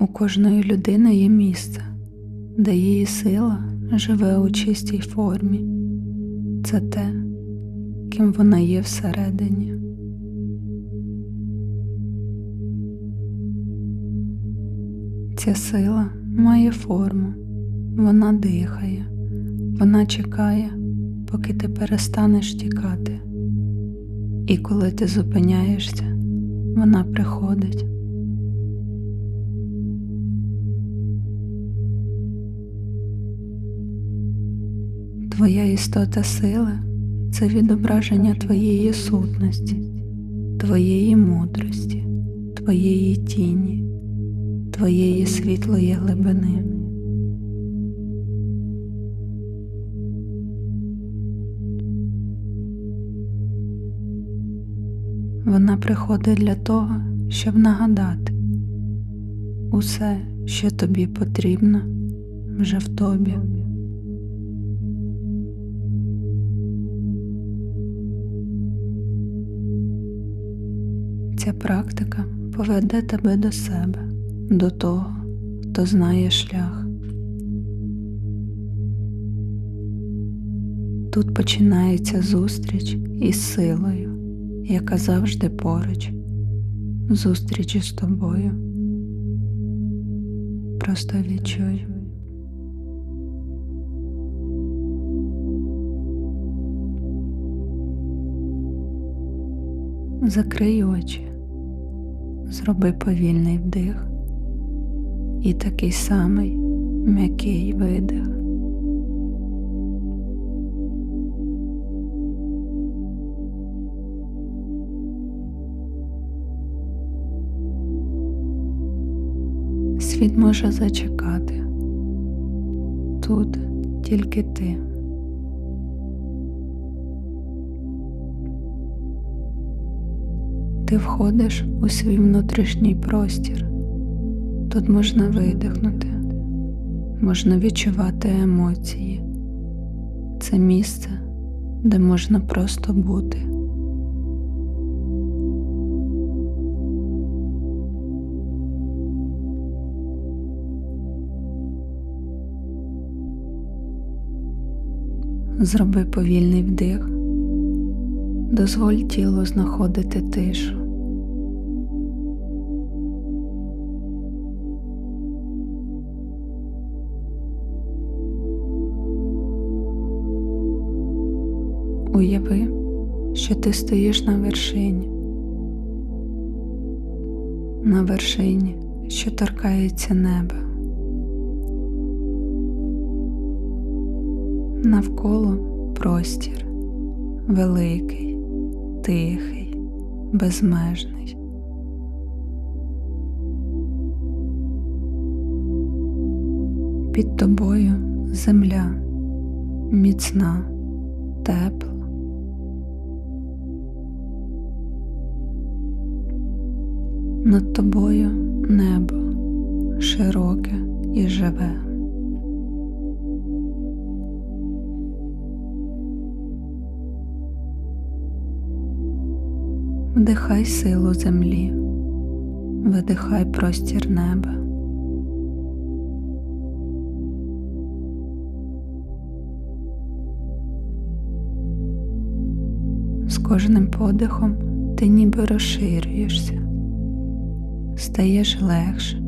У кожної людини є місце, де її сила живе у чистій формі. Це те, ким вона є всередині. Ця сила має форму, вона дихає, вона чекає, поки ти перестанеш тікати. І коли ти зупиняєшся, вона приходить. Твоя істота сили це відображення твоєї сутності, твоєї мудрості, твоєї тіні, твоєї світлої глибини. Вона приходить для того, щоб нагадати усе, що тобі потрібно, вже в тобі. Ця практика поведе тебе до себе, до того, хто знає шлях. Тут починається зустріч із силою, яка завжди поруч, зустріч із тобою. Просто відчуй. Закрий очі, зроби повільний вдих і такий самий м'який видих. Світ може зачекати. Тут тільки ти. Ти входиш у свій внутрішній простір. Тут можна видихнути, можна відчувати емоції. Це місце, де можна просто бути. Зроби повільний вдих, дозволь тілу знаходити тишу. Уяви, що ти стоїш на вершині, на вершині, що торкається неба. Навколо простір великий, тихий, безмежний. Під тобою земля міцна, тепла. Над тобою небо широке і живе. Вдихай силу землі, видихай простір неба. З кожним подихом ти ніби розширюєшся, стаєш легшим,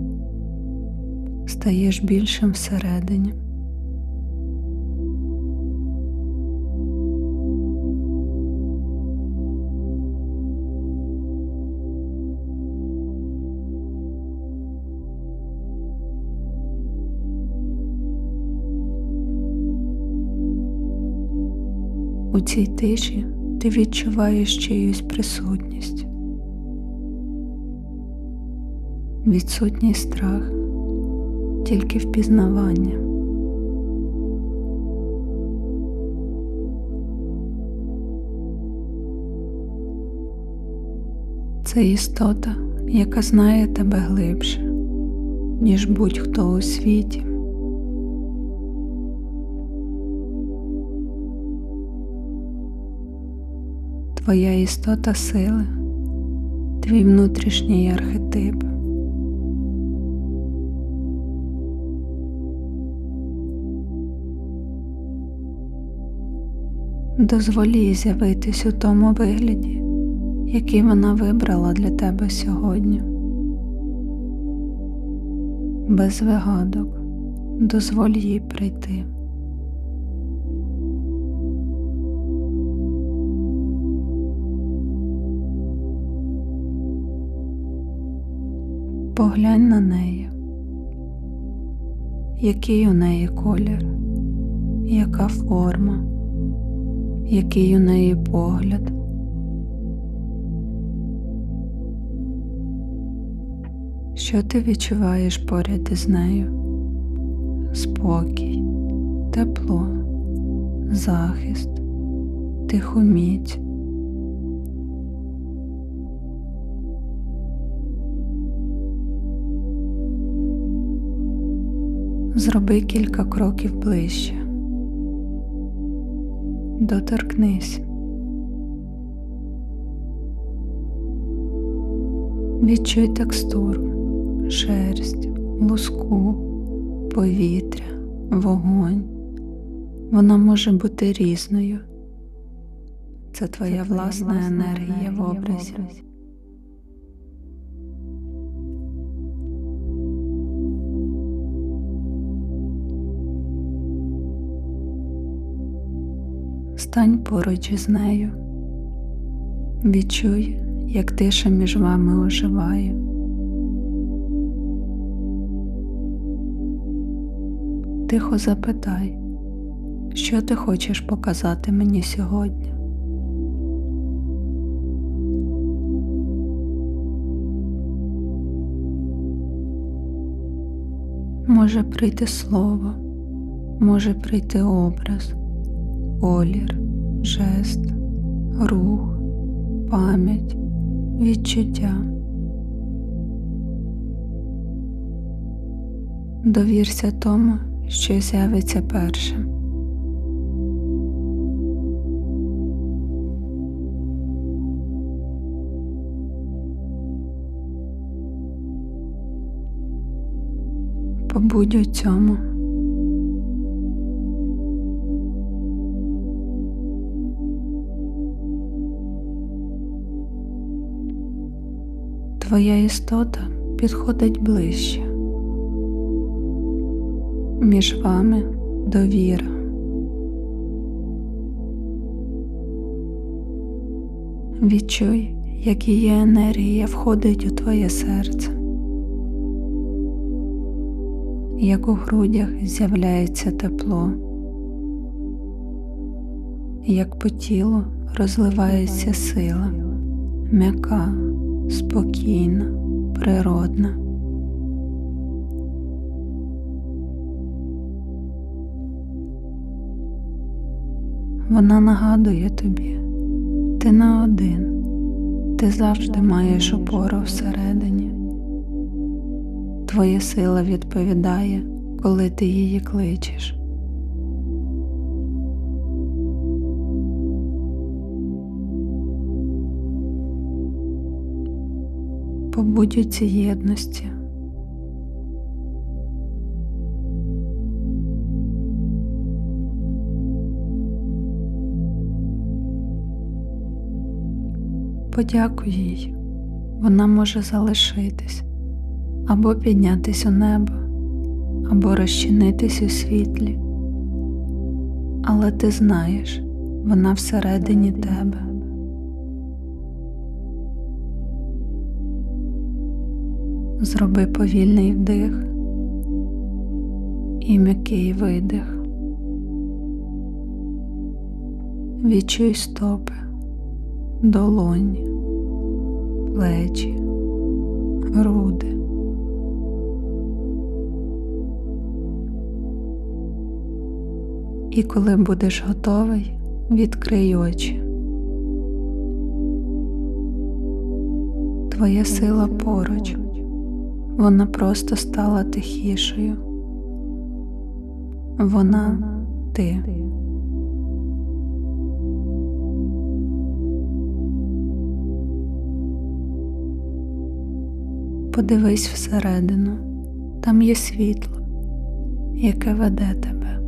стаєш більшим всередині. У цій тиші ти відчуваєш чиюсь присутність, відсутній страх, тільки впізнавання. Це істота, яка знає тебе глибше, ніж будь-хто у світі. твоя істота сили, твій внутрішній архетип. Дозволі з'явитись у тому вигляді, який вона вибрала для тебе сьогодні. Без вигадок дозволь їй прийти. Поглянь на неї, який у неї колір, яка форма, який у неї погляд. Що ти відчуваєш поряд із нею? Спокій, тепло, захист, тиху міць. Зроби кілька кроків ближче. Доторкнись. Відчуй текстуру, шерсть, луску, повітря, вогонь. Вона може бути різною. Це твоя власна енергія в образі. Стань поруч із нею. Відчуй, як тиша між вами оживає. Тихо запитай, що ти хочеш показати мені сьогодні. Може прийти слово, може прийти образ, колір, жест, рух, пам'ять, відчуття. Довірся тому, що з'явиться першим. Побудь у цьому. Твоя істота підходить ближче. Між вами довіра. Відчуй, як її енергія входить у твоє серце, як у грудях з'являється тепло, як по тілу розливається сила, м'яка, спокійна, природна. Вона нагадує тобі, ти не один, ти завжди маєш опору всередині. Твоя сила відповідає, коли ти її кличеш. Побудь у єдності. Подякуй їй, вона може залишитись або піднятись у небо, або розчинитись у світлі. Але ти знаєш, вона всередині тебе. Зроби повільний вдих і м'який видих. Відчуй стопи, долоні, плечі, груди. І коли будеш готовий, відкрий очі. Твоя сила поруч, вона просто стала тихішою. Вона ти. Подивись всередину, там є світло, яке веде тебе.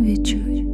Відчуй.